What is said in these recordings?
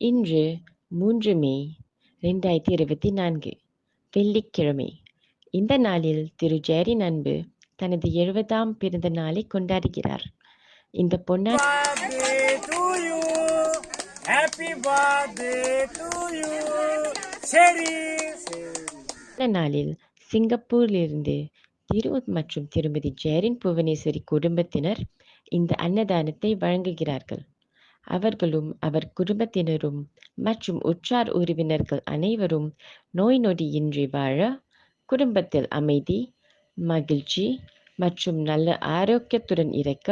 இன்று மூன்று மே ரெண்டாயிரத்தி இருபத்தி நான்கு வெள்ளிக்கிழமை. இந்த நாளில் திரு ஜெரின் அன்பு தனது எழுபதாம் பிறந்த நாளை கொண்டாடுகிறார். இந்த பொன்னா நாளில் சிங்கப்பூரிலிருந்து திரு மற்றும் திருமதி ஜெரின் புவனேஸ்வரி குடும்பத்தினர் இந்த அன்னதானத்தை வழங்குகிறார்கள். அவர்களும் அவர் குடும்பத்தினரும் மற்றும் உற்றார் உறவினர்கள் அனைவரும் நோய் நொடியின்றி வாழ குடும்பத்தில் அமைதி மகிழ்ச்சி மற்றும் நல்ல ஆரோக்கியத்துடன் இருக்க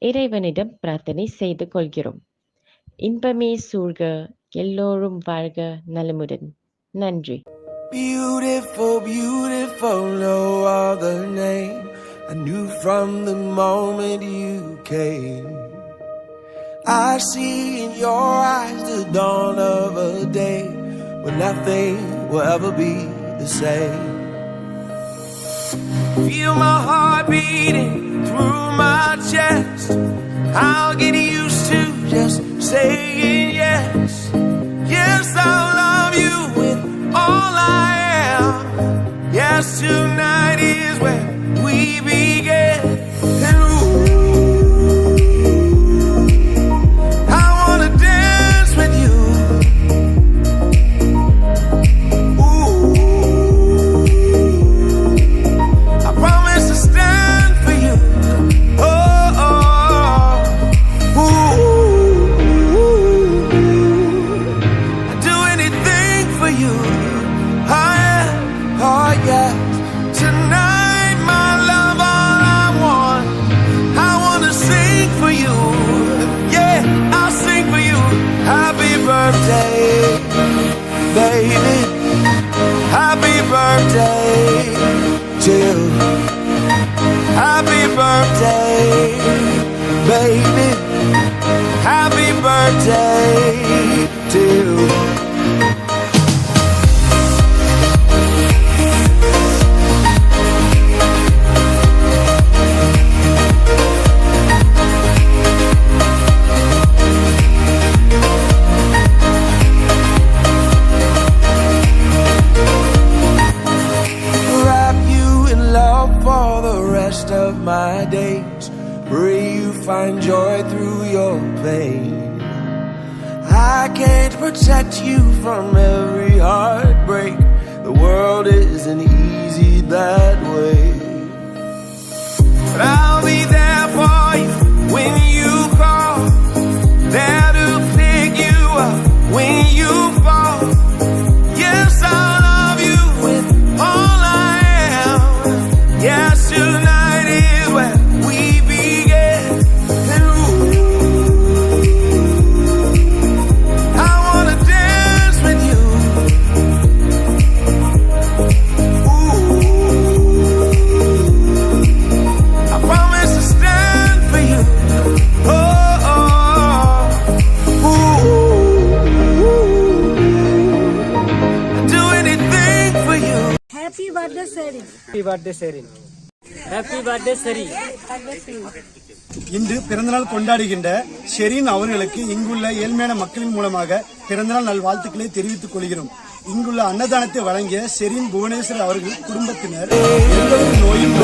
இறைவனிடம் பிரார்த்தனை செய்து கொள்கிறோம் இன்பமே சூழ்க எல்லோரும் வாழ்க நலமுடன் நன்றி Beautiful, beautiful, no other name. I knew from the moment you came. I see in your eyes the dawn of a day when nothing will ever be the same. Feel my heart beating through my chest. I'll get used to just saying yes. Yes, I'll baby. Happy birthday to you. Happy birthday, baby. Happy birthday of my days. Pray you find joy through your pain. I can't protect you from every heartbreak. The world isn't easy that way. Birthday சரி happy birthday சரி இன்று பிறந்தநாள் கொண்டாடுகின்ற ஷெரீன் அவர்களுக்கு இங்குள்ள ஏழ்மையான மக்களின் மூலமாக பிறந்தநாள் நல்வாழ்த்துக்களை தெரிவித்துக் கொள்கிறோம். இங்குள்ள அன்னதானத்தை வழங்கிய ஷெரீன் புவனேஸ்வர் அவர்கள் குடும்பத்தினர். எந்தவொரு நோயும்